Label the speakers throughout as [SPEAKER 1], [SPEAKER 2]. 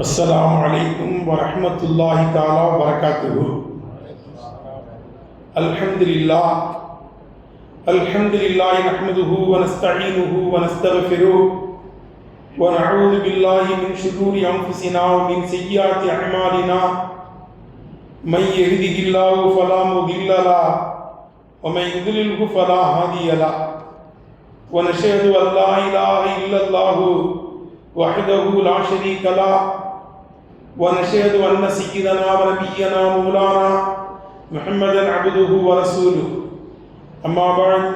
[SPEAKER 1] السلام عليكم ورحمة الله تعالى وبركاته. الحمد لله. الحمد لله نحمده ونستعينه ونستغفره ونعوذ بالله من شرور أنفسنا ومن سيئات أعمالنا. من يهده الله فلا مضل له ومن يضلله فلا هادي له. ونشهد أن لا إله إلا الله وحده لا شريك له ونشهد أن سيدنا ونبينا مولانا محمدا عبده ورسوله. أما بعد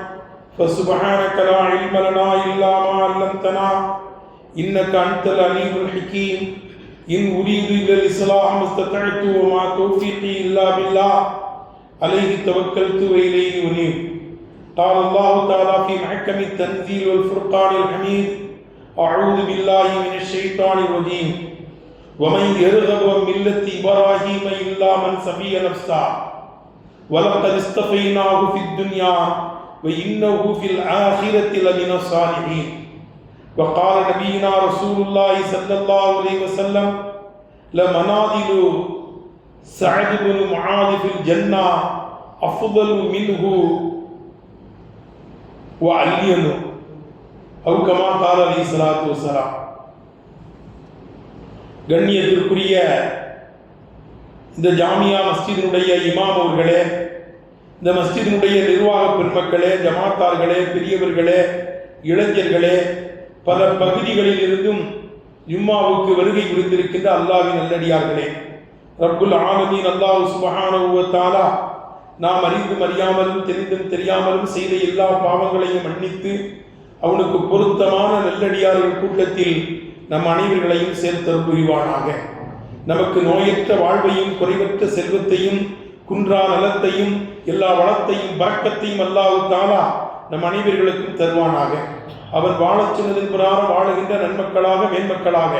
[SPEAKER 1] فسبحانك لا علم لنا إلا ما علمتنا إنك أنت العليم الحكيم. إن أريد إلا الإصلاح ما استطعت وما توفيقي إلا بالله. عليه توكلت وإليه أنيب. قال الله تعالى في محكم التنزيل والفرقان الحميد أعوذ بالله من الشيطان الرجيم. ومن يرغب عن ملة إبراهيم إلا من سفي نفسه. ولقد اصطفيناه في الدنيا وإنه في الآخرة لمن الصالحين. وقال نبينا رسول الله صلى الله عليه وسلم لمنازل سعد بن معاذ في الجنة أفضل منه وعلين أو كما قال عليه الصلاة والسلام கண்ணியத்திற்குரிய இந்த ஜாமியா மஸ்ஜிதினுடைய இமாம் அவர்களே இந்த மஸ்ஜிதினுடைய நிர்வாக பெருமக்களே ஜமாத்தார்களே பெரியவர்களே இளைஞர்களே பல பகுதிகளில் இருந்தும் ஜும்மாவுக்கு வருகை புரிந்திருக்கின்ற அல்லாவின் நல்லடியார்களே ரப்புல் ஆலமீன் அல்லாஹ் சுபஹானஹு நாம் அறிந்தும் அறியாமலும் தெரிந்தும் தெரியாமலும் செய்த எல்லா பாவங்களையும் மன்னித்து அவனுக்கு பொருத்தமான நல்லடியார்கள் கூட்டத்தில் நம் அனைவர்களையும் சேர்த்தல் புரிவானாக. நமக்கு நோயற்ற வாழ்வையும் குறைவற்ற செல்வத்தையும் குன்றா நலத்தையும் எல்லா வளத்தையும் பறக்கத்தையும் அல்லாஹு தாலா நம் அனைவர்களுக்கும் தருவானாக. அவன் வாழச் சொன்னதன் பிரகாரம் வாழுகின்ற நன்மக்களாக மேன்மக்களாக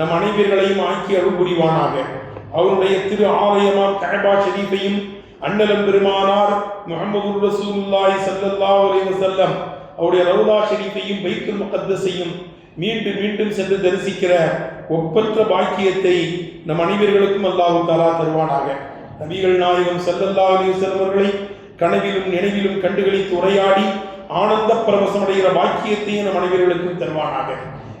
[SPEAKER 1] நம் அனைவர்களையும் ஆக்கி அருள் புரிவானாக. அவருடைய திரு ஆலயமாம் கஹபா ஷரீஃபையும் அண்ணலம் பெருமானார் முகமது ரசூலுல்லாஹி ஸல்லல்லாஹு அலைஹி வஸல்லம் அவருடைய ரவுலா ஷரீஃபையும் பைத்துல் முகத்தஸையும் மீண்டும் மீண்டும் சென்று தரிசிக்கிற ஒப்பற்ற பாக்கியத்தை நம் அனைவர்களுக்கும் அல்லாஹு தாலா தருவானாக. நபிகள் நாயகம் செல்லல்லா செல்வர்களை கனவிலும் நினைவிலும் கண்டுகளித்து உரையாடி ஆனந்த பரவசமடைகிற பாக்கியத்தையும் நம் அனைவர்களுக்கும் தருவானாக.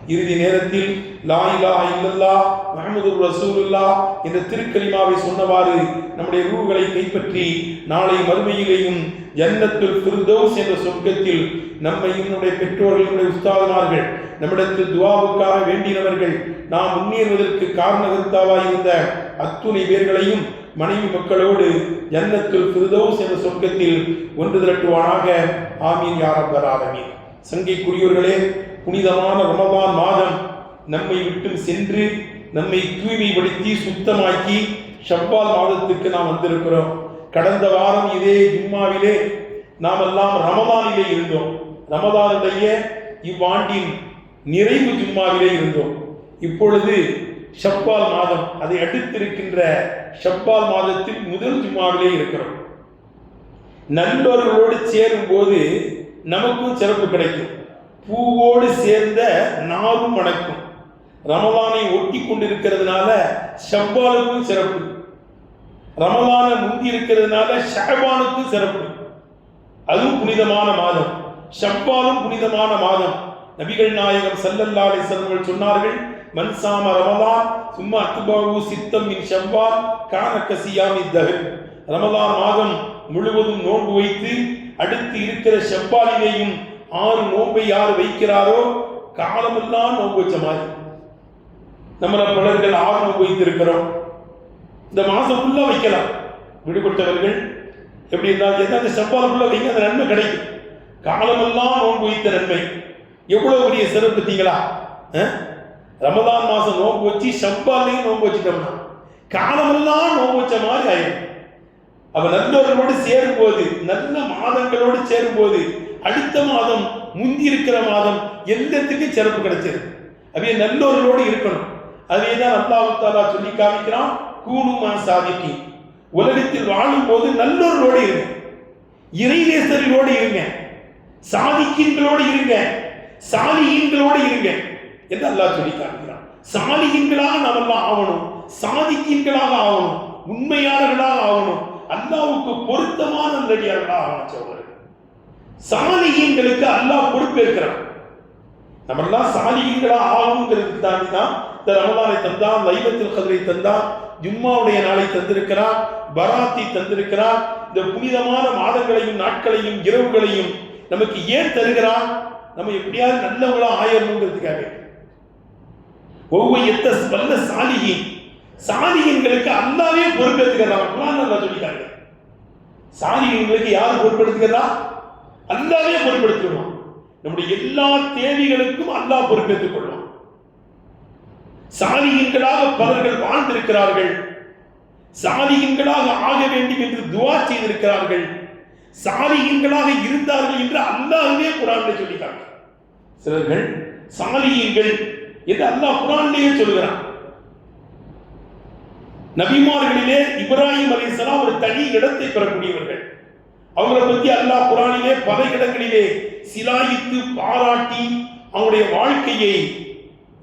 [SPEAKER 1] இறுதி நேரத்தில் லா இலாஹ இல்லல்லா மஹமது ரசூலுல்லா என்ற திருக்கலிமாவை சொன்னவாறு நம்முடைய ரூகளை கைப்பற்றி நாளை மறுமையிலேயும் ஜன்னத்துல் ஃபிர்தௌஸ் என்ற சொர்க்கத்தில் நம்மையும் நம்முடைய பெற்றோர்களுடைய உஸ்தாதுமார்கள் நம்மிடத்தில் துவாவுக்காக வேண்டினவர்கள் நாம் முன்னேறுவதற்கு காரணகர்த்தாவாக இருந்த அத்துணை பேர்களையும் மனைவி மக்களோடு ஜன்னத்துல் ஃபிர்தௌஸ் என்ற சொர்க்கத்தில் ஒன்று திரட்டுவானாக. ஆமீன் யாரப்பர் ஆரம்பி சங்கைக்குரியவர்களே புனிதமான ரமதான் மாதம் நம்மை விட்டு சென்று நம்மை தூய்மைப்படுத்தி சுத்தமாக்கி ஷவ்வால் மாதத்துக்கு நாம் வந்திருக்கிறோம். கடந்த வாரம் இதே ஜும்மாவிலே நாம் எல்லாம் ரமதானிலே இருந்தோம். ரமதானுடைய இவ்வாண்டின் நிறைவு ஜும்மாவிலே இருந்தோம். இப்பொழுது ஷவ்வால் மாதம் அதை அடுத்திருக்கின்ற ஷவ்வால் மாதத்தில் முதல் ஜும்மாவிலே இருக்கிறோம். நண்பர்களோடு சேரும் போது நமக்கும் சிறப்பு கிடைக்கும். பூவோடு சேர்ந்த நாரும் வணக்கம் ரமலானை ஒட்டி கொண்டிருக்கிறதுனால ஷவ்வாலுக்கும் சிறப்பு. ரமலான முந்தி இருக்கிறதுனால ஷஹபானுக்கும் சிறப்பு. அதுவும் புனிதமான மாதம். ஷவ்வாலும் புனிதமான மாதம். நபிகள் நாயகம் சல்லல்லா அலிசல்கள் சொன்னார்கள் மன்சாம ரமலான் சும்மா அத்துபாவு சித்தம் இன் ஷவ்வால் கான கசியாமி தகர் ரமலான் மாதம் முழுவதும் நோன்பு வைத்து அடுத்து இருக்கிற செவ்வாலிலேயும் ஆறு நோன்பை யார் வைக்கிறாரோ காலமெல்லாம் நோன்பு வச்ச மாதிரி. நம்மள பலர்கள் ஆறு நோன்பு வைத்திருக்கிறோம். இந்த மாசம் ஃபுல்லா வைக்கலாம். விடுபட்டவர்கள் எப்படி இருந்தாலும் எந்த அந்த செவ்வாலுக்குள்ள வைங்க அந்த நன்மை கிடைக்கும். காலமெல்லாம் நோன்பு வைத்த நன்மை. எவ்வளவு பெரிய சிறப்பு பார்த்தீங்களா? ரமதான் மாசம் நோன்பு வச்சு செவ்வாலையும் நோன்பு வச்சுட்டோம்னா காலமெல்லாம் நோன்பு வச்ச மாதிரி ஆயிடும் அவ நல்லவர்களோடு சேரும்போது நல்ல மாதங்களோடு சேரும்போது அடுத்த மாதம் முந்தி இருக்கிற மாதம் எந்தத்துக்கு சிறப்பு கிடைச்சது. அவைய நல்லோர்களோடு இருக்கணும். அதே தான் அல்லாஹு தாலா சொல்லி காமிக்கிறான் கூணுமா சாதிக்கி. உலகத்தில் வாழும் போது நல்லோர்களோடு இருங்க. இறைநேசர்களோடு இருங்க. சாதிக்கின்றோடு இருங்க. சாலிஹீன்களோடு இருங்க. என்று அல்லாஹ் சொல்லி காமிக்கிறான். சாலிகின்களாக நாமெல்லாம் ஆகணும். சாதிக்கின்களாக ஆகணும். உண்மையாளர்களாக ஆகணும். அல்லாவுக்கு பொருத்தமான நல்லடியார்களாக ஆகணும். சொல்றேன் சாலிகின்களுக்கு அல்லாஹ் பொறுப்பேற்கிறான். நம்மெல்லாம் சாலிகின்களா ஆகணுங்கிறதுக்கு தாண்டி தான் இந்த ரமலானை தந்தான் லைபத்தில் கதிரை தந்தான் ஜும்மாவுடைய நாளை தந்திருக்கிறான் பராத்தி தந்திருக்கிறான். இந்த புனிதமான மாதங்களையும் நாட்களையும் இரவுகளையும் நமக்கு ஏன் தருகிறான்? நம்ம எப்படியாவது நல்லவங்களா ஆயிரணுங்கிறதுக்காக. ஒவ்வொரு எத்த வல்ல சாலிகின் சாலிகின்களுக்கு அல்லாவே பொறுப்பேற்றுக்கிறார் குரான் நல்லா சொல்லிட்டாங்க சாலிகின்களுக்கு யார் பொறுப்பெடுத்துக்கிறா? அல்லாவே பொறுப்படுத்திடுவான் நம்முடைய எல்லா தேவைகளுக்கும் அல்லாஹ் பொறுப்பேற்றுக் கொள்வான். சாலிகின்களாக பலர்கள் வாழ்ந்திருக்கிறார்கள். சாலிகின்களாக ஆக வேண்டும் என்று துவா செய்திருக்கிறார்கள். சாலியங்களாக இருந்தார்கள் என்று அல்லாஹ்வே குரான்ல சொல்லிட்டாங்க சிலர்கள் சாலியங்கள் என்று அல்லாஹ் குரான்லேயே சொல்கிறான் நபிமார்களிலே இப்ராஹிம் அலிசலாம் ஒரு தனி இடத்தை பெறக்கூடியவர்கள். அவங்களை பத்தி அல்லாஹ் குரானிலே பல இடங்களிலே சிலாயித்து பாராட்டி அவனுடைய வாழ்க்கையை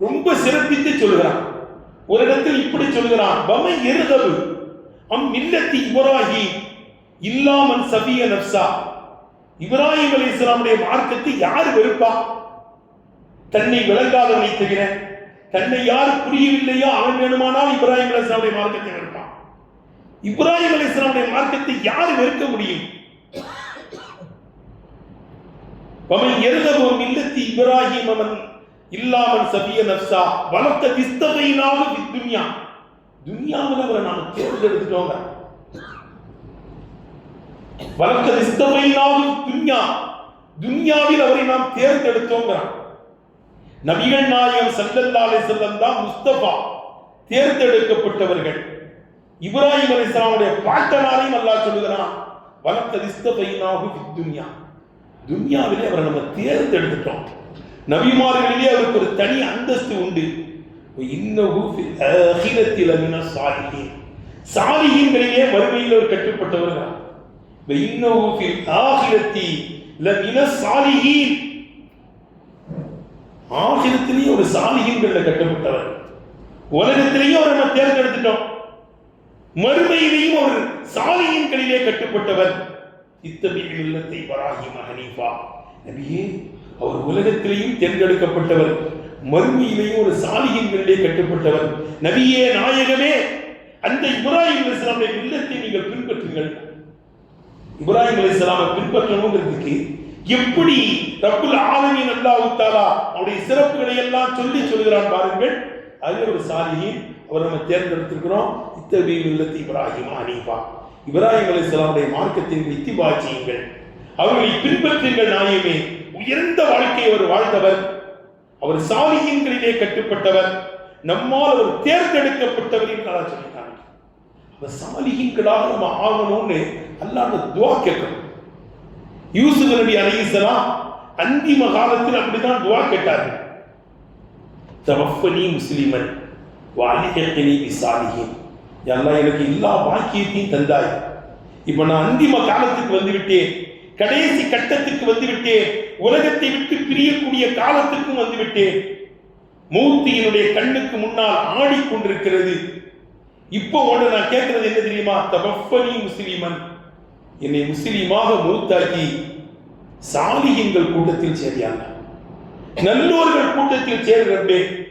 [SPEAKER 1] ரொம்ப சிறப்பித்து சொல்கிறான் ஒரு இடத்தில் இப்படி சொல்கிறான் பமை எருதவு அம் மில்லத்தி இப்ராஹிம் இல்லாமன் சபிய நப்சா. இப்ராஹிம் அலி இஸ்லாமுடைய மார்க்கத்தை யார் வெறுப்பா? தன்னை விளங்காதவனை தவிர தன்னை யார் புரியவில்லையோ? அவன் வேணுமானால் இப்ராஹிம் அலி இஸ்லாமுடைய மார்க்கத்தை வெறுப்பான். இப்ராஹிம் அலி இஸ்லாமுடைய மார்க்கத்தை யார் வெறுக்க முடியும்? வமன் எருதவும் இல்லத்தி இப்ராஹிம் அவன் இல்லாமல் சபிய நப்சா வளர்த்த கிஸ்தவையினாலும் துன்யா துன்யாவில் அவரை நாம தேர்ந்தெடுத்துட்டோங்க வளர்த்த கிஸ்தவையினாலும் துன்யா துன்யாவில் அவரை நாம் தேர்ந்தெடுத்தோங்கிறான் நபிகள் நாயகம் சல்லல்லாலே செல்லம் தான் முஸ்தபா தேர்ந்தெடுக்கப்பட்டவர்கள். இப்ராஹிம் அலிஸ்லாமுடைய பாட்டனாரையும் அல்லாஹ் சொல்லுகிறான் வளர்த்த கிஸ்தவையினாகும் துன்யா. துன்யாவிலே அவரை நம்ம தேர்ந்தெடுத்துட்டோம். நபிமார்களிலே அவருக்கு ஒரு தனி அந்தஸ்து உண்டு. இன்னஹு ஃபில் ஆகிரத்தில் மின சாலிஹீன். சாலிஹீன்களிலே வறுமையில் அவர் கட்டுப்பட்டவர்கள் ஆகிரத்தி லமின ஆகிரத்திலேயே ஒரு சாலிஹீன்கள்ல கட்டப்பட்டவர். உலகத்திலேயும் அவர் நம்ம தேர்ந்தெடுத்துட்டோம். மறுமையிலேயும் ஒரு சாலிஹீன்களிலே கட்டுப்பட்டவர். இத்தபில் இல்லத்தை இப்ராஹிம் ஹனீஃபா நபியே அவர் உலகத்திலேயும் தேர்ந்தெடுக்கப்பட்டவர். மறுமையிலேயும் ஒரு சாலிகின்களிலே கட்டுப்பட்டவர். நபியே நாயகமே அந்த இப்ராஹிம் அலிஸ்லாமுடைய இல்லத்தை நீங்கள் பின்பற்றுங்கள். இப்ராஹிம் அலிஸ்லாமை பின்பற்றணுங்கிறதுக்கு எப்படி ரப்புல் ஆலமீன் நல்லா தாலா அவருடைய சிறப்புகளை எல்லாம் சொல்லி சொல்கிறான் பாருங்கள். அது ஒரு சாலியை அவர் நம்ம தேர்ந்தெடுத்திருக்கிறோம். இத்தகைய இல்லத்தை இப்ராஹிமா அனீபா இப்ராஹிம் அலிஸ்லாமுடைய மார்க்கத்தின் இத்திபா பாய்ச்சியுங்கள் அவர்களை பின்பற்றுங்கள் நாயமே உயர்ந்த வாழ்க்கையை அவர் வாழ்ந்தவர். அவர் சாலியின்களிலே கட்டுப்பட்டவர். நம்மால் அவர் தேர்ந்தெடுக்கப்பட்டவர் என்று நல்லா சொல்லிட்டாங்க அவர் சாலியின்களாக நம்ம ஆகணும்னு அல்லாஹ் துவா கேட்கணும். யூசுப் நபி அந்திம காலத்தில் அப்படிதான் துவா கேட்டார்கள் தவஃபனி முஸ்லிமன் வாலிகத்தினி விசாலியின் எல்லாம் எனக்கு எல்லா பாக்கியத்தையும் தந்தாய். இப்ப நான் அந்திம காலத்துக்கு வந்துவிட்டேன். கடைசி கட்டத்துக்கு வந்துவிட்டேன். உலகத்தை விட்டு பிரியக்கூடிய காலத்துக்கும் வந்துவிட்டேன். மூர்த்தியினுடைய கண்ணுக்கு முன்னால் ஆடிக்கொண்டிருக்கிறது. இப்போ ஒன்று நான் கேட்கறது என்ன தெரியுமா? தபஃபனி முஸ்லிமன். என்னை முஸ்லீமாக மூத்தாக்கி சாலிகங்கள் கூட்டத்தில் சேரியாங்க நல்லோர்கள் கூட்டத்தில் சேரு ரப்பே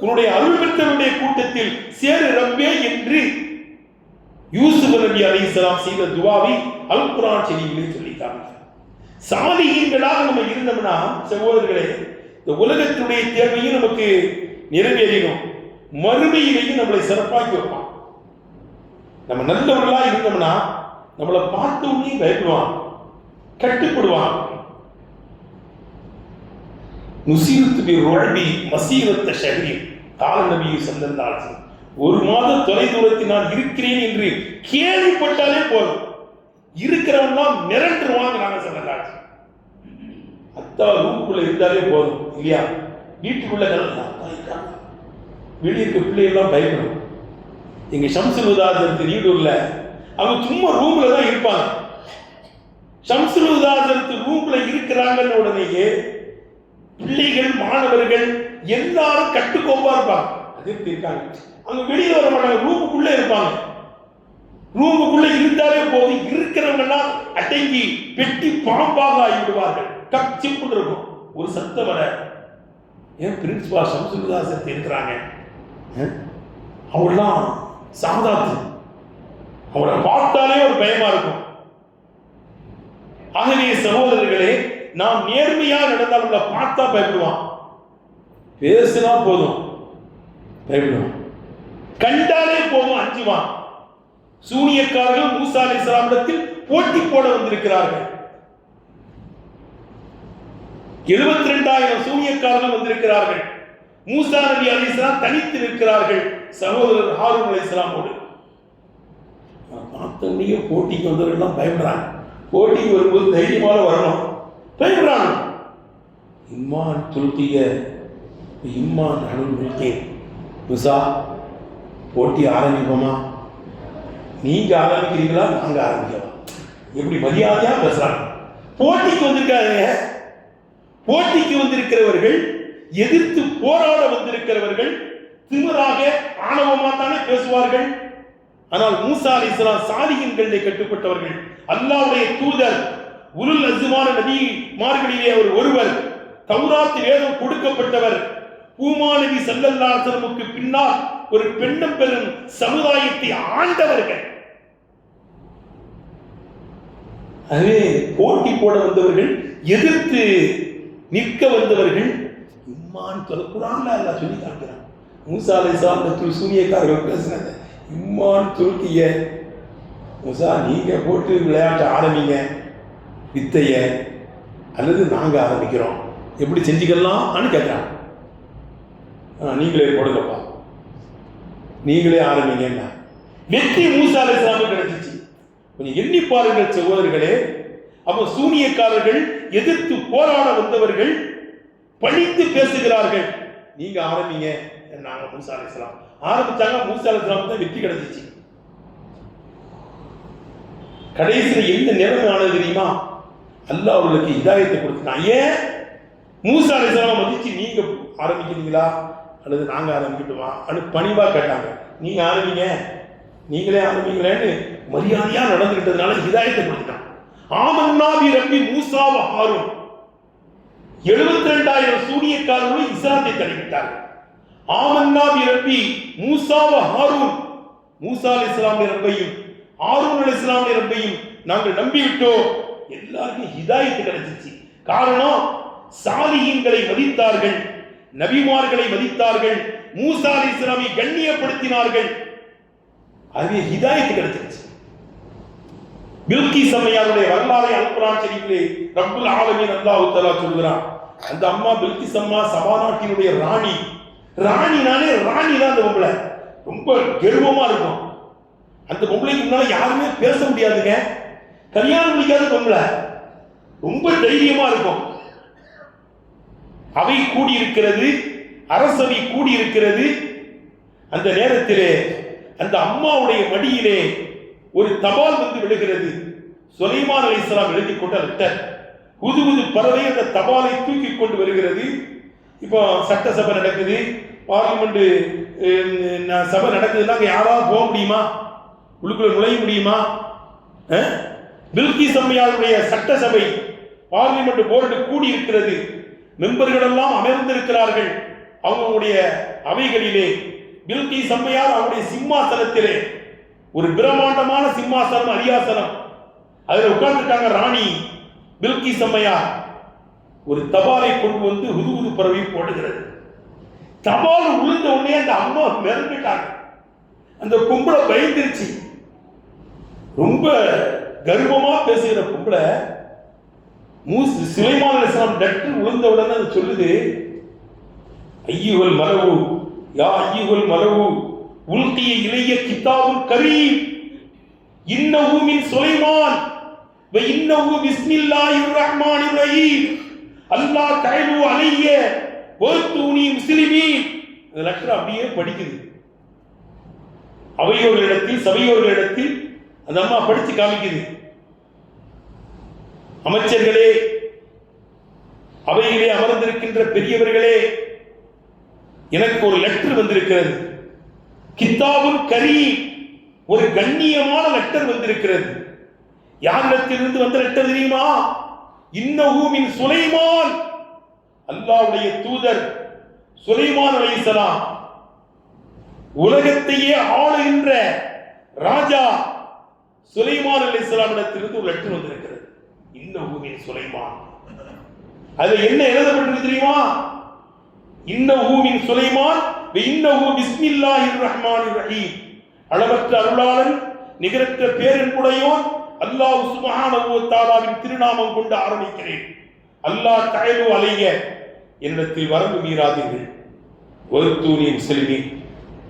[SPEAKER 1] உன்னுடைய அருள்மித்தனுடைய கூட்டத்தில் சேரு ரப்பே என்று யூசுப் நபி அலைஹிஸ்ஸலாம் செய்த துவாவை அல் குரான் செய்திகளே சொல்லி காமிக்கிறார் நம்ம இருந்தோம்னா சகோதரர்களே இந்த உலகத்தினுடைய தேவையும் நமக்கு நிறைவேறிடும். மறுமையிலையும் நம்மளை சிறப்பாக்கி வைப்பான். நம்ம நல்லவர்களா இருந்தோம்னா நம்மளை பார்த்த உடனே பயப்படுவான் கட்டுப்படுவான். நுசீரத்து பி ருஅபி மசீரத்த கால நபியை சல்லல்லாஹு ஒரு மாத தொலை தூரத்தில் நான் இருக்கிறேன் என்று கேள்விப்பட்டாலே போதும். இருக்கிறவன்லாம் மிரண்டுருவாங்க நாங்கள் சல்லல்லாஹு அத்தா ரூமுக்குள்ள இருந்தாலே போதும் இல்லையா? வீட்டுக்குள்ள நல்லா வெளியே இருக்க பிள்ளைகள்லாம் பயப்படும். எங்க ஷம்சுல் உதாசனத்து நீடூர்ல அவங்க சும்மா ரூம்ல தான் இருப்பாங்க. ஷம்சுல் உதாசனத்து ரூம்ல இருக்கிறாங்கன்னு உடனேயே பிள்ளைகள் மாணவர்கள் எல்லாரும் கட்டுக்கோப்பா இருப்பாங்க. அதே இருக்காங்க. அங்க வெளியே வர மாட்டாங்க. ரூமுக்குள்ளே இருப்பாங்க. ரூமுக்குள்ள இருந்தாலே போதும். இருக்கிறவங்க எல்லாம் அடங்கி வெட்டி பாம்பாக ஆகிவிடுவார்கள் கப் சிப்புன்னு இருக்கும். ஒரு சத்தம் வர ஏன் பிரின்சிபால் சம்சுதாசத்தை இருக்கிறாங்க? அவெல்லாம் சாதாத்து அவளை பார்த்தாலே ஒரு பயமா இருக்கும். ஆகவே சகோதரர்களே நாம் நேர்மையா நடந்தால் பார்த்தா பயப்படுவான். பேசினா போதும். பயப்படுவான் கண்டாலே போதும் அஞ்சுவான் சூனியக்காரர்கள் மூசா அலி இஸ்லாமிடத்தில் போட்டி போட வந்திருக்கிறார்கள். எழுபத்தி ரெண்டாயிரம் சூனியக்காரர்கள் வந்திருக்கிறார்கள். மூசா நபி அலி இஸ்லாம் தனித்து நிற்கிறார்கள். சகோதரர் ஹாரூன் அலி இஸ்லாமோடு பார்த்தவனையே போட்டிக்கு வந்தவர்கள்லாம் பயப்படுறாங்க. போட்டிக்கு வரும்போது தைரியமாக வரணும். பயப்படுறாங்க. இம்மான் துல்கிய இம்மா அருள் முல்கே முசா போட்டி ஆரம்பிப்போமா? நீங்க ஆரம்பிக்கிறீங்களா நாங்க ஆரம்பிக்கலாம் எப்படி மரியாதையா பேசுறாங்க? போட்டிக்கு வந்திருக்காங்க போட்டிக்கு வந்திருக்கிறவர்கள் எதிர்த்து போராட வந்திருக்கிறவர்கள் திமிராக ஆணவமா தானே பேசுவார்கள். ஆனால் மூசா அலி இஸ்லாம் சாதிகங்களிலே கட்டுப்பட்டவர்கள். அல்லாவுடைய தூதர் உருள் அசுமான நபி மார்களிலே அவர் ஒருவர் தௌராத் வேதம் கொடுக்கப்பட்டவர். பூமா நபி பின்னால் ஒரு பெண்ணும் பெரும் சமுதாயத்தை ஆண்டவர்கள். அதுவே போட்டி போட வந்தவர்கள் எதிர்த்து நிற்க வந்தவர்கள். இம்மான் தொல்குரான்ல எல்லாம் சொல்லி காட்டுறான். மூசாலை சார்ந்த துள் சூரியக்காரர்கள் பேசுனது இம்மான் துருக்கிய மூசா நீங்க போட்டு விளையாட்ட ஆரம்பிங்க. வித்தைய அல்லது நாங்க ஆரம்பிக்கிறோம். எப்படி செஞ்சுக்கலாம் கேட்குறான் நீங்களே போடுங்கப்பா. நீங்களே ஆரம்பிங்கன்னா வெற்றி மூசா அலை கிடைச்சிச்சு. கொஞ்சம் எண்ணி பாருங்கள் சகோதரர்களே. அப்போ சூனியக்காரர்கள் எதிர்த்து போராட வந்தவர்கள் பழித்து பேசுகிறார்கள். நீங்க ஆரம்பிங்க. நாங்க மூசா அலிஸ்லாம் ஆரம்பிச்சாங்க மூசா அலிஸ்லாம் தான் வெற்றி கிடைச்சிச்சு. கடைசியில் எந்த நிலைமை ஆனது தெரியுமா? அல்லாஹ் அவர்களுக்கு இதாயத்தை கொடுத்தான் ஏன்? மூசா அலிஸ்லாம் மதிச்சு நீங்க ஆரம்பிக்கிறீங்களா? அல்லது நாங்கள் ஆரம்பிக்கட்டுமா அனு பணிவாக கேட்டாங்க. நீங்கள் ஆரம்பிங்க. நீங்களே ஆரம்பிங்களேன்னு மரியாதையாக நடந்துக்கிட்டதுனால ஹிதாயத்தை கொடுத்துட்டான். ஆமன்னாபி ரப்பி மூசாவ ஹாரூன். எழுபத்தி ரெண்டாயிரம் சூனியக்காரர்களும் இஸ்லாத்தை தள்ளிவிட்டார்கள் ஆமன்னாபி ரப்பி மூசாவ ஹாரூன். மூசா அலி இஸ்லாமிய ரப்பையும் ஆரூன் அலி இஸ்லாமிய ரப்பையும் நாங்கள் நம்பிவிட்டோம். எல்லாருக்கும் ஹிதாயத்து கிடைச்சிச்சு. காரணம் சாலியங்களை மதித்தார்கள். நபிமார்களை மதித்தார்கள். மூசா அலி இஸ்லாமை கண்ணியப்படுத்தினார்கள். அது ஹிதாயத்து கிடைச்சிருச்சு. பில்கி சம்மையாருடைய வரலாறை அல்குரான் சரிங்களே ரப்புல் ஆலமீன் அல்லாஹ் தஆலா சொல்கிறான். அந்த அம்மா பில்கி சம்மா சபாநாட்டினுடைய ராணி. ராணினாலே ராணி தான் அந்த பொம்பளை. ரொம்ப கர்வமா இருக்கும். அந்த பொம்பளைக்கு முன்னால யாருமே பேச முடியாதுங்க. கல்யாணம் முடிக்காத பொம்பளை. ரொம்ப தைரியமா இருக்கும். அவை கூடியிருக்கிறது அரசவை கூடியிருக்கிறது. அந்த நேரத்திலே அந்த அம்மாவுடைய மடியிலே ஒரு தபால் வந்து விழுகிறது. சுலைமான் அலி இஸ்லாம் எழுதி கொண்ட லெட்டர். புது புது பறவை அந்த தபாலை தூக்கி கொண்டு வருகிறது. இப்போ சட்டசபை நடக்குது. பார்லிமெண்ட் சபை நடக்குதுன்னா அங்கே யாராவது போக முடியுமா? உள்ளுக்குள்ள நுழைய முடியுமா? பில்கி பில்கிஸ் சட்டசபை பார்லிமெண்ட் போர்டு கூடி இருக்கிறது மெம்பர்கள் எல்லாம் அமர்ந்திருக்கிறார்கள். அவங்களுடைய அவைகளிலே பில்கி சம்மையார் அவருடைய சிம்மாசனத்திலே ஒரு பிரம்மாண்டமான சிம்மாசனம் அரியாசனம். அதில் உட்கார்ந்துட்டாங்க ராணி பில்கி சம்மையார் ஒரு தபாலை கொண்டு வந்து உது பறவை போடுகிறது தபால் உளுந்த உடனே அந்த அம்மா மிரண்டுட்டாங்க. அந்த கும்பலை பயந்துருச்சு. ரொம்ப கர்வமா பேசுகிற கும்பலை மூஸ் சுலைமான் அலிஸ்லாம் நட்டு விழுந்த உடனே அது சொல்லுது ஐயுகள் மலவு யா ஐயுகள் மலவு உல்கிய இளைய கித்தாவும் கரீம் இன்னஹு மின் சுலைமான் இன்னவு இன்னஹு ரஹ்மான் ரஹ்மானிர் ரஹீம் அல்லாஹ் தயவு அலைய வத்தூனி முஸ்லிமி இந்த லெட்டர் அப்படியே படிக்குது. அவையோர்களிடத்தில் சபையோர்களிடத்தில் அந்த அம்மா படிச்சு காமிக்குது. அமைச்சர்களே அவையிலே அமர்ந்திருக்கின்ற பெரியவர்களே எனக்கு ஒரு லெட்டர் வந்திருக்கிறது. கித்தாபுல் கரி ஒரு கண்ணியமான லெட்டர் வந்திருக்கிறது. யாரிடத்திலிருந்து வந்த லெட்டர் தெரியுமா? இன்னஹூமின் சுலைமான் அல்லாவுடைய தூதர் சுலைமான் அலைஹிஸ்ஸலாம் உலகத்தையே ஆளுகின்ற ராஜா சுலைமான் அலைஹிஸ்ஸலாம் இடத்திலிருந்து ஒரு லெட்டர் வந்திருக்கிறது இன்ன சுலைமான். அதுல என்ன எழுதப்பட்டிருக்கு தெரியுமா? இன்ன ஊமின் சுலைமான் இன்னஹு பிஸ்மில்லாஹிர் ரஹ்மானிர் ரஹீம். அளவற்ற அருளாளன் நிகரற்ற பேரன்புடையோன் அல்லாஹ் சுபஹானஹு தஆலாவின் திருநாமம் கொண்டு ஆரம்பிக்கிறேன். அல்லாஹ் தயலு அலைய என்னிடத்தில் வரம்பு மீறாதீர்கள். ஒருத்தூரியின் செல்வி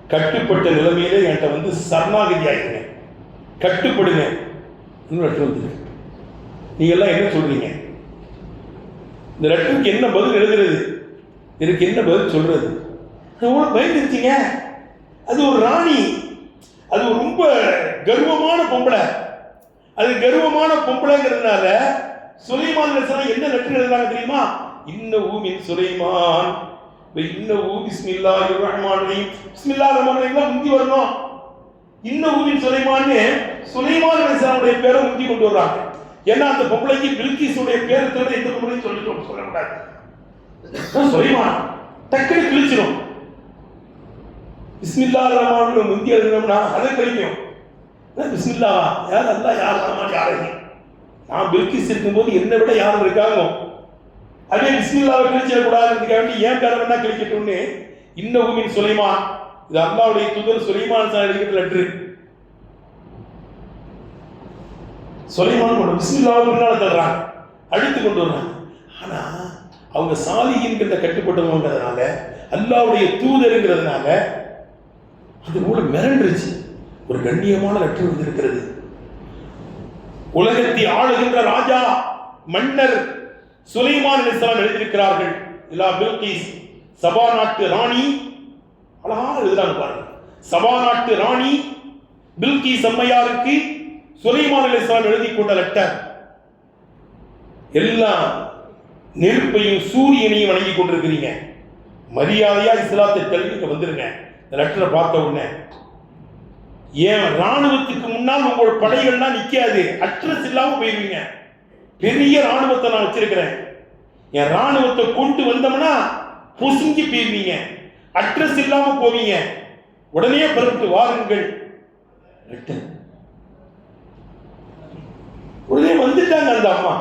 [SPEAKER 1] கட்டுப்பட்ட நிலைமையிலே என்கிட்ட வந்து சரணாகதி ஆயிருங்க கட்டுப்படுங்க. இன்னொரு லெட்டர் நீங்கள்லாம் எல்லாம் என்ன சொல்றீங்க? இந்த லெட்டருக்கு என்ன பதில் எழுதுறது? இதுக்கு என்ன பதில் சொல்றது? எவ்வளோ பயந்துருச்சிங்க. அது ஒரு ராணி. அது ரொம்ப கர்வமான பொம்பளை. அது கர்வமான பொம்பளைங்கிறதுனால சுலைமான் லட்சணம் என்ன லெட்டர் எழுதுறாங்க தெரியுமா? இன்ன ஊமின் சுலைமான். இன்ன ஊ பிஸ்மில்லா ரஹ்மான் பிஸ்மில்லா ரஹ்மான் முந்தி வரணும். இன்ன ஊமின் சுலைமான்னு சுலைமான் அலைஹிஸ்ஸலாமுடைய பேரை முந்தி கொண்டு வர்றாங்க. ஏன்னா அந்த பொம்பளைக்கு பில்கிஸுடைய பேர் தவிர எந்த பொம்பளையும் சொல்லிட்டு சொல்லக்கூடாது. அதான் சுலைமான் டக்குனு கிழிச்சிடும் பிஸ்மில்லா ரஹ்மான் முந்திய எழுதினோம்னா அதை கழிக்கும். பிஸ்மில்லாவா யார்? அல்லா யார்? ரஹ்மான் யாரையும் நான் பில்கிஸ் இருக்கும்போது என்னை விட யாரும் இருக்காங்க? அதே பிஸ்மில்லாவை கிழிச்சிடக்கூடாதுக்காண்டி ஏன் பேரை வேணா கிழிக்கட்டும்னு இன்னகுமின் சுலைமான். இது அல்லாவுடைய தூதர் சுலைமான் சார் எழுதிக்கிற லெட்ரு சொலைமான் கொண்டு பிஸ்மில்லாவை பின்னால தர்றாங்க அழித்து கொண்டு வர்றாங்க ஆனால் அவங்க சாலிகின்கிட்ட கட்டுப்பட்டவங்கிறதுனால அல்லாவுடைய தூதருங்கிறதுனால அது கூட மிரண்டுருச்சு. ஒரு கண்ணியமான லட்சம் வந்திருக்கிறது உலகத்தை ஆளுகின்ற ராஜா மன்னர் சுலைமான் இஸ்லாம் எழுதியிருக்கிறார்கள். இல்லா பில்கிஸ் சபா நாட்டு ராணி. அழகாக எழுதுறாங்க பாருங்க. சபா நாட்டு ராணி பில்கிஸ் அம்மையாருக்கு சுலைமான் அலிஸ்லாம் எழுதி கொண்ட லெட்டர் எல்லாம் நெருப்பையும் சூரியனையும் வணங்கி கொண்டிருக்கிறீங்க. மரியாதையா இஸ்லாத்தை தெளிவுக்கு வந்துருங்க. இந்த லெட்டரை பார்த்த உடனே ஏன் ராணுவத்துக்கு முன்னால் உங்களோட படைகள்லாம் நிற்காது அட்ரஸ் இல்லாமல் போயிருவீங்க. பெரிய ராணுவத்தை நான் வச்சிருக்கிறேன். என் ராணுவத்தை கொண்டு வந்தோம்னா பொசுங்கி போயிருவீங்க. அட்ரஸ் இல்லாமல் போவீங்க. உடனே புறப்பட்டு வாருங்கள். லெட்டர் உடனே வந்துட்டாங்க அந்த அம்மா.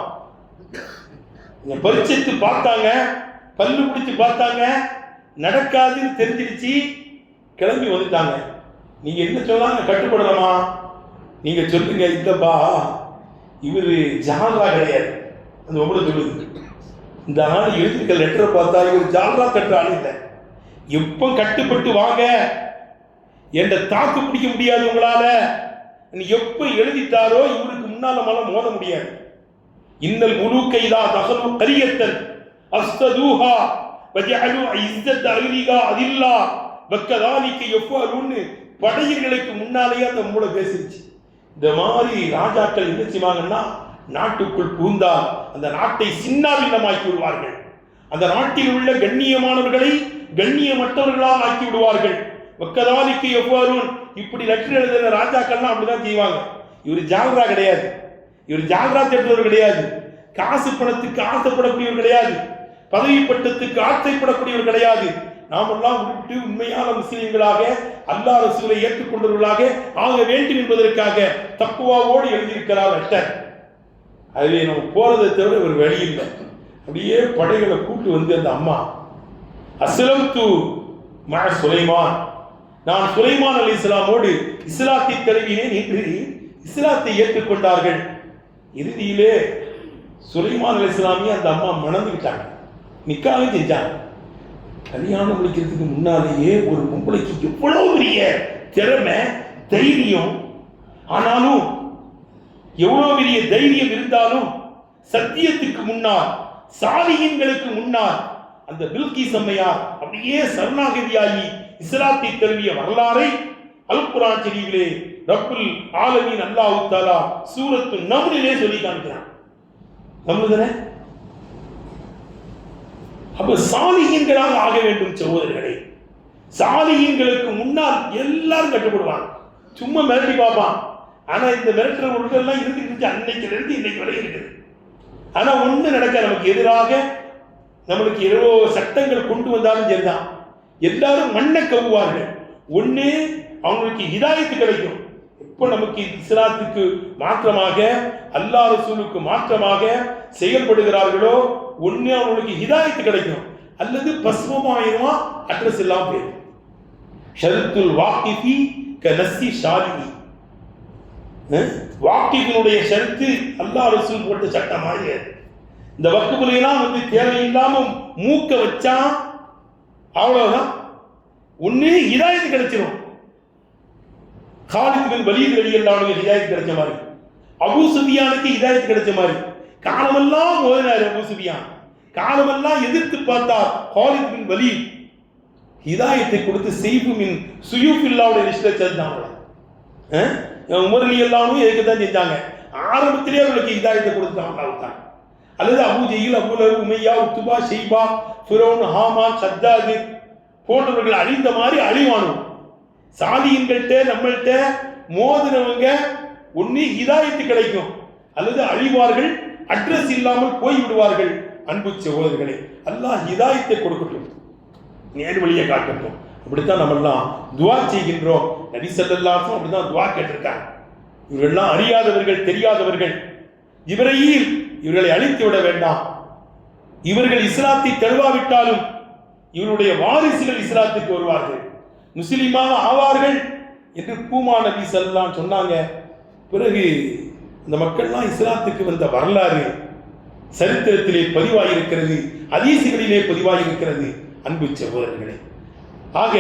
[SPEAKER 1] இங்க பரிச்சைத்து பார்த்தாங்க பல்லு பிடிச்சி பார்த்தாங்க நடக்காதுன்னு தெரிஞ்சிருச்சு கிளம்பி வந்துட்டாங்க. நீங்க என்ன சொன்னாங்க கட்டுப்படலாமா நீங்க சொல்லுங்க இல்லப்பா. இவர் ஜால்ரா கிடையாது. அந்த ஒவ்வொரு சொல்லுது. இந்த ஆள் எழுதிருக்க லெட்டரை பார்த்தா இவர் ஜால்ரா கட்டுற ஆள் இல்லை. எப்போ கட்டுப்பட்டு வாங்க? என்ற தாக்கு பிடிக்க முடியாது உங்களால. எப்போ எழுதிட்டாரோ இவருக்கு முன்னால் மலம் மோத முடியாது. இன்னல் முழுக்கைதா தகலு கரியத்தன். அஸ்ததூஹா வஜஅலு இஸ்ஸத் அஹ்லிஹா அதில்லா. வக்கதாலிக்க யஃபஅலுன்னு படையர்களுக்கு முன்னாலேயே அந்த மூளை பேசிருச்சு. இந்த மாதிரி ராஜாக்கள் என்ன செய்வாங்கன்னா நாட்டுக்குள் புகுந்தால் அந்த நாட்டை சின்னாபின்னமாக்கி விடுவார்கள். அந்த நாட்டில் உள்ள கண்ணியமானவர்களை கண்ணியமற்றவர்களாக ஆக்கி விடுவார்கள். ஒக்கதாலிக்கு எவ்வாறும் இப்படி லெட்டர் எழுதுற ராஜாக்கள்லாம் அப்படிதான் செய்வாங்க. இவர் ஜால்ரா கிடையாது. இவர் ஜால்ரா தேடுறவர் கிடையாது. காசு பணத்துக்கு ஆசைப்படக்கூடியவர் கிடையாது. பதவி பட்டத்துக்கு ஆசைப்படக்கூடியவர் கிடையாது. நாமெல்லாம் விட்டு உண்மையான முஸ்லீம்களாக அல்லாஹ் ரசூலை ஏற்றுக்கொண்டவர்களாக ஆக வேண்டும் என்பதற்காக தக்குவாவோடு எழுதியிருக்கிறார் லெட்டர். அதுவே நம்ம போறதை தவிர ஒரு வழி இல்லை. அப்படியே படைகளை கூட்டு வந்து அந்த அம்மா அசலம் தூ மழ சுலைமான். நான் சுலைமான் அலி இஸ்லாமோடு இஸ்லாத்தை தழுவினேன் என்று இஸ்லாத்தை ஏற்றுக்கொண்டார்கள். இறுதியிலே சுலைமான் அலி இஸ்லாமியை அந்த அம்மா மணந்துக்கிட்டாங்க நிக்காவே செஞ்சாங்க. கல்யாணம் முடிக்கிறதுக்கு முன்னாலேயே ஒரு பொம்பளைக்கு எவ்வளவு பெரிய திறமை தைரியம் ஆனாலும் எவ்வளவு பெரிய தைரியம் இருந்தாலும் சத்தியத்துக்கு முன்னால் சாதியங்களுக்கு முன்னால் அந்த பில்கி சம்மையார் அப்படியே சரணாகதியாகி இஸ்லாத்தை தழுவிய வரலாறை அல் குரான் செடியிலே ரப்புல் ஆலமீன் அல்லாஹு தாலா சூரத்து நம்னிலே சொல்லி காமிக்கிறான். நம்புதானே அப்ப சாலிகங்களாக ஆக வேண்டும் சகோதரர்களே. சாலிகங்களுக்கு முன்னால் எல்லாரும் கட்டுப்படுவாங்க. சும்மா மிரட்டி பார்ப்பான். ஆனா இந்த மிரட்டுற உருட்டெல்லாம் இருந்துட்டு இருந்து அன்னைக்குல இருந்து இன்னைக்கு வரை இருக்குது. ஆனா ஒண்ணு நடக்க நமக்கு எதிராக நம்மளுக்கு எவ்வளோ சட்டங்கள் கொண்டு வந்தாலும் சரிதான். எல்லாரும் மண்ணை கவுவார்கள் ஒன்று அவங்களுக்கு இதாயத்து கிடைக்கும். இப்போ நமக்கு இஸ்லாத்துக்கு மாற்றமாக அல்லாஹ் ரசூலுக்கு மாற்றமாக செயல்படுகிறார்களோ ஒன்று அவங்களுக்கு இதாயத்து கிடைக்கும். அல்லது பஸ்மமாயிருமா அட்ரஸ் இல்லாம போயிடும். ஷருத்துல் வாக்கிஃபி கனசி ஷாலினி வாக்கினுடைய ஷருத்து அல்லாஹ் ரசூல் போட்ட சட்டம் மாதிரி இந்த வக்குப்புலையெல்லாம் வந்து தேவையில்லாம மூக்க வச்சா அவ்வளவுதான். ஒண்ணு இதாயத்து கிடைச்சிரும். காலித் பின் வலீத் இதாயத்து கிடைச்ச மாதிரி. அபு சுபியானுக்கு இதாயத்து கிடைச்ச மாதிரி. காலமெல்லாம் ஓதினார் அபு சுபியான் காலமெல்லாம் எதிர்த்து பார்த்தார் காலித் பின் வலி. ஹிதாயத்தை கொடுத்து செய்பு மின் சுயூஃபில்லாவுடைய லிஸ்ட்ல சேர்ந்தாங்க உமர்லி எல்லாமும் எதுக்கு தான் செஞ்சாங்க. ஆரம்பத்திலே அவர்களுக்கு ஹிதாயத்தை கொடுத்தாங்க தான் அல்லது Abu Jahl Abu Umayya Utbah Shaybah Firaun Haman Shaddad போன்றவர்கள் அழிந்த மாதிரி அழிவானும். சாதியின்கள்ட்ட நம்மள்கிட்ட மோதினவங்க ஒன்று இதாயத்து கிடைக்கும். அல்லது அழிவார்கள் அட்ரஸ் இல்லாமல் போய் விடுவார்கள் அன்பு சகோதரர்களே அல்லாஹ் இதாயத்தை கொடுக்கட்டும். நேர் வழியை காட்டட்டும். அப்படித்தான் நம்ம எல்லாம் துவா செய்கின்றோம். நபி ஸல்லல்லாஹு அப்படிதான் துவா கேட்டிருக்காங்க. இவர்கள்லாம் அறியாதவர்கள் தெரியாதவர்கள். இவரையில் இவர்களை அழித்து விட வேண்டாம். இவர்கள் இஸ்லாத்தை தழுவாவிட்டாலும் இவருடைய வாரிசுகள் இஸ்லாத்துக்கு வருவார்கள். முஸ்லிமாக ஆவார்கள் என்று பூமா நபி செல்லாம் சொன்னாங்க. பிறகு இந்த மக்கள்லாம் இஸ்லாத்துக்கு வந்த வரலாறு சரித்திரத்திலே பதிவாயிருக்கிறது அதீசுகளிலே பதிவாயிருக்கிறது. அன்பு சகோதரர்களே ஆக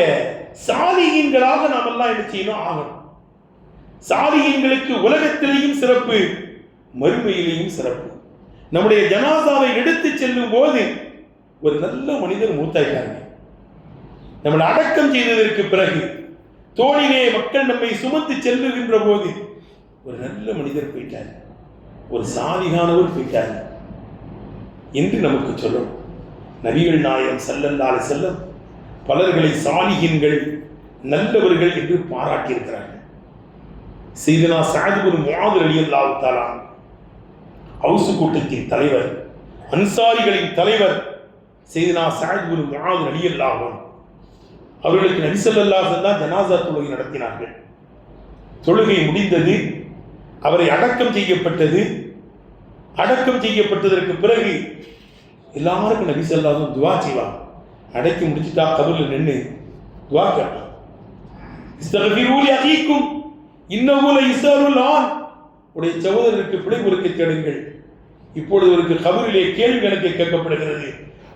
[SPEAKER 1] சாதியங்களாக நாம் எல்லாம் என்ன செய்யணும்? ஆகணும். சாதியங்களுக்கு உலகத்திலேயும் சிறப்பு மறுமையிலேயும் சிறப்பு. நம்முடைய ஜனாசாவை எடுத்துச் செல்லும் போது ஒரு நல்ல மனிதர் மூத்தாயிட்டாங்க நம்மளை அடக்கம் செய்ததற்கு பிறகு தோழிலே மக்கள் நம்மை சுமந்து செல்லுகின்ற போது ஒரு நல்ல மனிதர் போயிட்டார். ஒரு சாதிகானவர் போயிட்டார். என்று நமக்கு சொல்லும். நபிகள் நாயகம் செல்லல்லாத செல்லம் பலர்களை சாலிகின்கள் நல்லவர்கள் என்று பாராட்டியிருக்கிறார்கள். செய்தனா சாதுபுர் முவாது அலி அல்லாஹு அவுசு ஹவுசு கூட்டத்தின் தலைவர் அன்சாரிகளின் தலைவர் செய்தனா சாதுபுர் முகாது அலி அல்லாஹும் அவர்களுக்கு நபிசல்லாசன் தான் ஜனாசா தொழுகை நடத்தினார்கள். தொழுகை முடிந்தது அவரை அடக்கம் செய்யப்பட்டது. அடக்கம் செய்யப்பட்டதற்கு பிறகு எல்லாருக்கும் நபி சொல்லாதும் துவா செய்வாங்க. அடக்கி முடிச்சுட்டா கபரில் நின்று துவா கேட்பான் அதிக்கும் அதீக்கும் இன்னமுல இஸ்தருல் உடைய சகோதரருக்கு பிழை கொடுக்க தேடுங்கள். இப்பொழுது இவருக்கு கபரிலே கேள்வி எனக்கு கேட்கப்படுகிறது.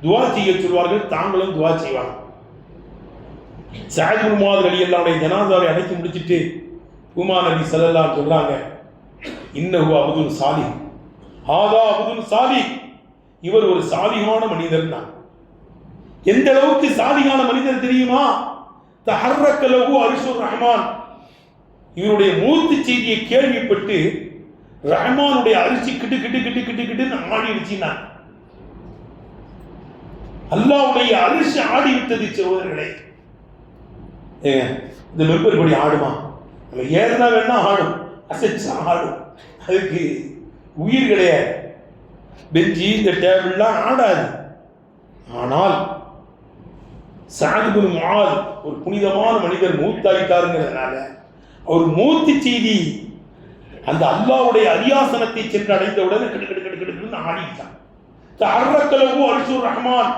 [SPEAKER 1] துவா செய்ய சொல்வார்கள் தாங்களும் துவா செய்வாங்க. சாயத் முகமது அலி அல்லாவுடைய ஜனாதாவை அடைத்து முடிச்சிட்டு உமா நபி சல்லல்லாஹு சொல்றாங்க இன்னஹு அபுதுல் சாலி ஆதா அபுதுல் சாலி இவர் ஒரு சாலிகான மனிதர் தான். எந்த அளவுக்கு சாலிகான மனிதர் தெரியுமா? தஹர்ரக்கலகு அரிசுர் ரஹ்மான். இவருடைய மூத்து செய்தியை கேள்விப்பட்டு ரஹமானுடைய அரிசி கிட்டு கிட்டு கிட்டு கிட்டு கிட்டுன்னு ஆடிடுச்சுன்னா. அல்லாவுடைய அரிசி ஆடி விட்டது சகோதரர்களே. இந்த மெம்பர் படி ஆடுமா? நம்ம ஏறினா வேணா ஆடும் அசைச்சு ஆடும். அதுக்கு உயிர் கிடையாது. பெஞ்சி இந்த டேபிள்லாம் ஆடாது. ஆனால் சாதுபுன் மால் ஒரு புனிதமான மனிதர் மூத்தாயிட்டாருங்கிறதுனால அவர் மூத்து செய்தி அந்த அல்லாவுடைய அரியாசனத்தை சென்று அடைந்தவுடன் கிடு கிடு கிடு கிடுன்னு ஆடிட்டான். அறக்கலவு அரிசூர் ரஹ்மான்.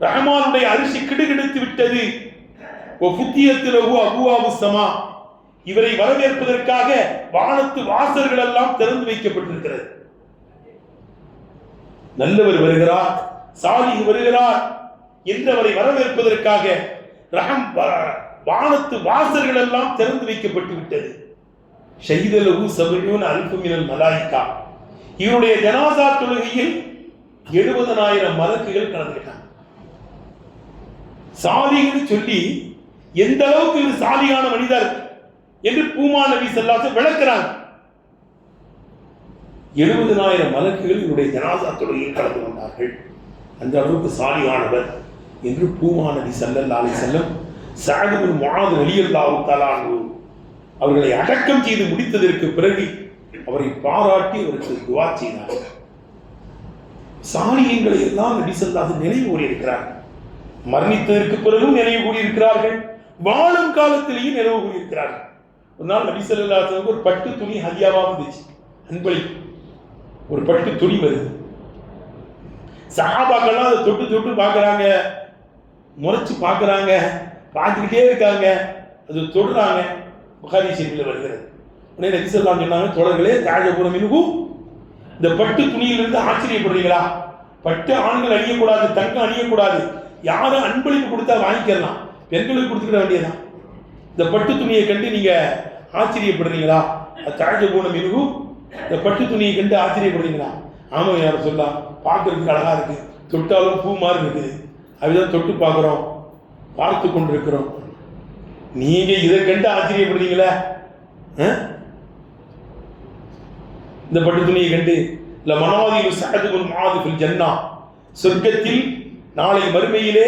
[SPEAKER 1] ரஹ்மானுடைய அரிசி கிடுகிடுத்து விட்டது. புத்தியத்திலகு அபுவாபு சமா. இவரை வரவேற்பதற்காக வானத்து வாசல்கள் எல்லாம் திறந்து வைக்கப்பட்டிருக்கிறது. நல்லவர் வருகிறார் சாதி வருகிறார் என்றவரை வரவேற்பதற்காக ரகம் வானத்து வாசல்கள் எல்லாம் திறந்து வைக்கப்பட்டு விட்டது. ஷஹீதலகு சபரியூன் அல்புமினல் மலாய்க்கா இவருடைய ஜனாசா தொழுகையில் எழுபதனாயிரம் மலக்குகள் கலந்துகிட்டாங்க. சாதிகள் சொல்லி எந்த அளவுக்கு இவர் சாதியான மனிதர் என்று பூமா நபி செல்லாச விளக்குறாங்க. எழுபதனாயிரம் மலக்குகள் இவருடைய ஜனாசா தொழுகையில் கலந்து கொண்டார்கள். அந்த அளவுக்கு சாலியானவர் என்று பூமா நபி சல்லல்லா அலி செல்லம் சாகுபுல் முகாது வெளியல்லாவு அவர்களை அடக்கம் செய்து முடித்ததற்கு பிறகு அவரை பாராட்டி அவருக்கு துவா செய்தார். சாலியங்களை எல்லாம் நபிசல்லாது நினைவு கூறியிருக்கிறார் மரணித்ததற்கு பிறகும் நினைவு கூறியிருக்கிறார்கள் வாழும் காலத்திலேயும் நினைவு கூறியிருக்கிறார்கள் ஒரு நாள் நபிசல்லாத்துக்கு ஒரு பட்டு துணி ஹதியாவாக வந்துச்சு அன்பளி ஒரு பட்டு துணி வருது. சகாபாக்கெல்லாம் அதை தொட்டு தொட்டு பார்க்குறாங்க. முறைச்சு பார்க்குறாங்க. பார்த்துக்கிட்டே இருக்காங்க. அது தொடுறாங்க. புகாரி செய்தியில் வருகிறது உடனே நபிசல்லாம் சொன்னாங்க தோழர்களே தாஜபுரம் மினுகும் இந்த பட்டு துணியிலிருந்து ஆச்சரியப்படுறீங்களா பட்டு ஆண்கள் அணியக்கூடாது தங்கம் அணியக்கூடாது. யாரும் அன்பளிப்பு கொடுத்தா வாங்கிக்கலாம்? பெண்களுக்கு கொடுத்துக்கிட வேண்டியதுதான் இந்த பட்டு துணியை கண்டு நீங்கள் ஆச்சரியப்படுறீங்களா? தாஜபுரம் மினுகும் இந்த பட்டு துணியை கண்டு ஆச்சரியப்படுறீங்களா? ஆமாம் யாரும் சொல்லலாம் பார்க்கறதுக்கு அழகாக இருக்குது தொட்டாலும் பூ மாதிரி இருக்குது. அதுதான் தொட்டு பார்க்குறோம். பார்த்து கொண்டிருக்கிறோம். நீங்க இதை கண்டு ஆச்சரியப்படுறீங்களா? இந்த பட்டு துணியை கண்டு இல்ல மனவாதியில் சாதுகுல் மாதில் ஜன்னா. சொர்க்கத்தில் நாளை மறுமையிலே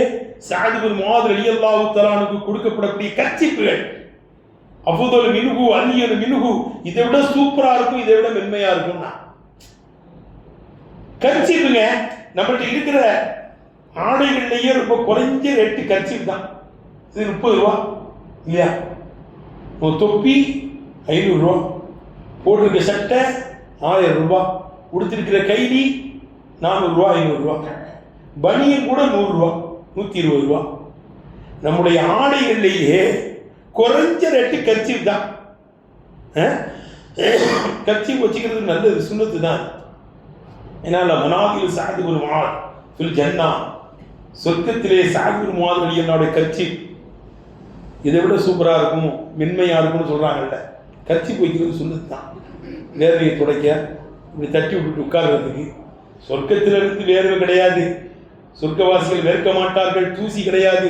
[SPEAKER 1] சாதுகுல் மாது அலியல்லாஹு தலானுக்கு கொடுக்கப்படக்கூடிய கச்சிப்புகள் அஃபுதல் மினுகு அந்நியன் மினுகு இதை விட சூப்பரா இருக்கும் இதை விட மென்மையா இருக்கும்னா. கர்ச்சிப்புங்க நம்மகிட்ட இருக்கிற ஆடைகள்லயே ரொம்ப குறைஞ்ச ரேட்டு கர்ச்சீப் தான். இது முப்பது ரூபா. இல்லையா ஒரு தொப்பி ஐநூறுரூவா போட்டிருக்க சட்டை ஆயிரம் ரூபா. உடுத்திருக்கிற கைலி நானூறுரூவா ஐநூறுரூவா பனியன் கூட நூறுரூவா நூற்றி இருபது ரூபா. நம்முடைய ஆடைகள்லேயே குறைஞ்ச ரேட்டு கர்ச்சீப் தான். கர்ச்சீப் வச்சுக்கிறது நல்லது சுண்ணத்து தான். ஏன்னா சாதி சாகுபுர் மார் ஃபில் ஜன்னா சொர்க்கத்திலே சாகுபுர் மாதிரி என்னுடைய கர்ச்சீப் இதை விட சூப்பராக இருக்கும் மென்மையாக இருக்கும்னு சொல்கிறாங்கல்ல கத்தி போய்க்கிறது சொல்லுது தான் வேர்வையை துடைக்க இப்படி தட்டி விட்டுட்டு உட்கார்றதுக்கு. சொர்க்கத்திலிருந்து வேர்வை கிடையாது. சொர்க்கவாசிகள் வேர்க்க மாட்டார்கள் தூசி கிடையாது.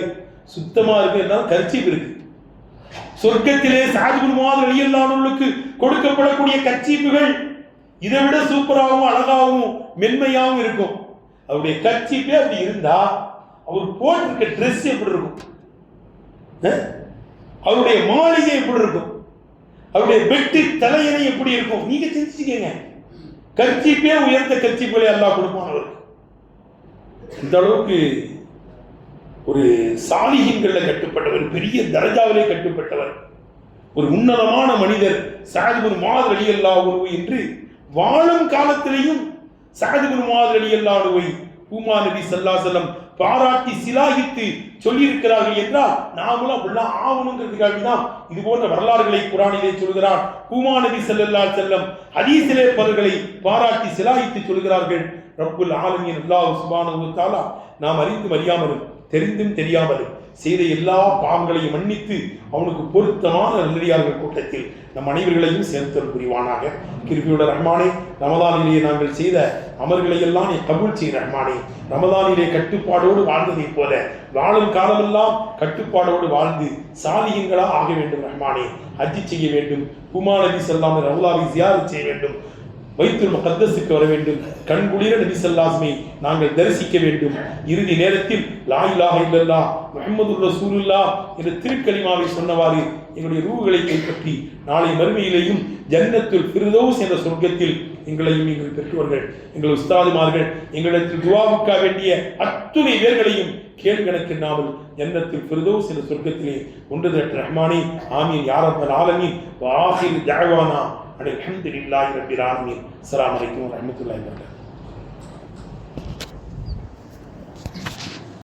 [SPEAKER 1] சுத்தமாக இருக்கு என்றால் கர்ச்சீப் இருக்கு. சொர்க்கத்திலே சாதுகுல் மாதிரி வெளியில்லாதவர்களுக்கு கொடுக்கப்படக்கூடிய கர்ச்சீப்புகள் இதை விட சூப்பராகவும் அழகாகவும் மென்மையாகவும் இருக்கும். அவருடைய கர்ச்சீப்பே அப்படி இருந்தா அவர் போட்டிருக்க ட்ரெஸ் எப்படி இருக்கும்? அவருடைய மாளிகை எப்படி இருக்கும்? அவருடைய வெட்டி தலையணை எப்படி இருக்கும்? நீங்க சிந்திச்சுக்கங்க கர்ச்சிப்பே உயர்ந்த கர்ச்சிப்புகளை அல்லாஹ் கொடுப்பான் அவருக்கு. இந்த அளவுக்கு ஒரு சாலிகங்களில் கட்டுப்பட்டவர் பெரிய தரஜாவிலே கட்டுப்பட்டவர். ஒரு உன்னதமான மனிதர் சாதிபுர் மாதர் அலி அல்லாஹ் என்று வாழும் காலத்திலேயும் சாதிபுர் மாதர் அலி அல்லாஹுவை பூமா நபி சல்லா செல்லம் பாராட்டி சிலாகித்து சொல்லியிருக்கிறார்கள் என்றால் நாமளும் அப்படிலாம் ஆகணுங்கிறதுக்காக தான் இது போன்ற வரலாறுகளை குரானிலே சொல்கிறார். கூமாநபி செல்லல்லா செல்லம் ஹதீசிலே பலர்களை பாராட்டி சிலாகித்து சொல்கிறார்கள். ரப்புல் ஆலமீன் அல்லாஹ் சுபானு தாலா நாம் அறிந்தும் அறியாமலும் தெரிந்தும் தெரியாமலும் செய்த எல்லா பாவங்களையும் மன்னித்து அவனுக்கு பொருத்தமான நல்லடியார்கள் கூட்டத்தில் நம் அனைவர்களையும் சேர்த்தல் புரிவானாக. கிருபியோட ரஹ்மானே ரமதானிலே நாங்கள் செய்த அமல்களை எல்லாம் நீ கபூல் செய் ரஹ்மானே. ரமதானிலே கட்டுப்பாடோடு வாழ்ந்ததைப் போல வாழும் காலமெல்லாம் கட்டுப்பாடோடு வாழ்ந்து சாலியங்களா ஆக வேண்டும் ரஹ்மானே. அஜி செய்ய வேண்டும் குமார் செல்லாமல் சொல்லாமல் ரவுலாவை செய்ய வேண்டும். வைத்துல் முகத்தஸுக்கு வர வேண்டும். கண்குளிர நபி ஸல்லல்லாஹு நாங்கள் தரிசிக்க வேண்டும். இறுதி நேரத்தில் லா இலாஹ இல்லல்லாஹ் முஹம்மது ரசூலுல்லாஹ் என்ற திருக்கலிமாவை சொன்னவாறு எங்களுடைய ரூகளை கைப்பற்றி நாளை மறுமையிலேயும் ஜன்னத்துல் ஃபிர்தௌஸ் என்ற சொர்க்கத்தில் எங்களையும் எங்கள் பெற்றோர்கள் எங்கள் உஸ்தாதுமார்கள் எங்களிடத்தில் துவாவுக்கா வேண்டிய அத்துணை பேர்களையும் கேள்கணக்கின்னாமல் ஜன்னத்தில் பிரதோஸ் என்ற சொர்க்கத்திலே ஒன்று தட்ட ரஹ்மானி ஆமீன் யாரப்பல் ஆலமீன் வாசில் தஅவானா. அலமதுல்லாஹி ரபில் ரப்பில் ஆலமீன். அஸ்ஸலாமு அலைக்கும் வரஹ்மத்துல்லாஹி வபரகாத்துஹு.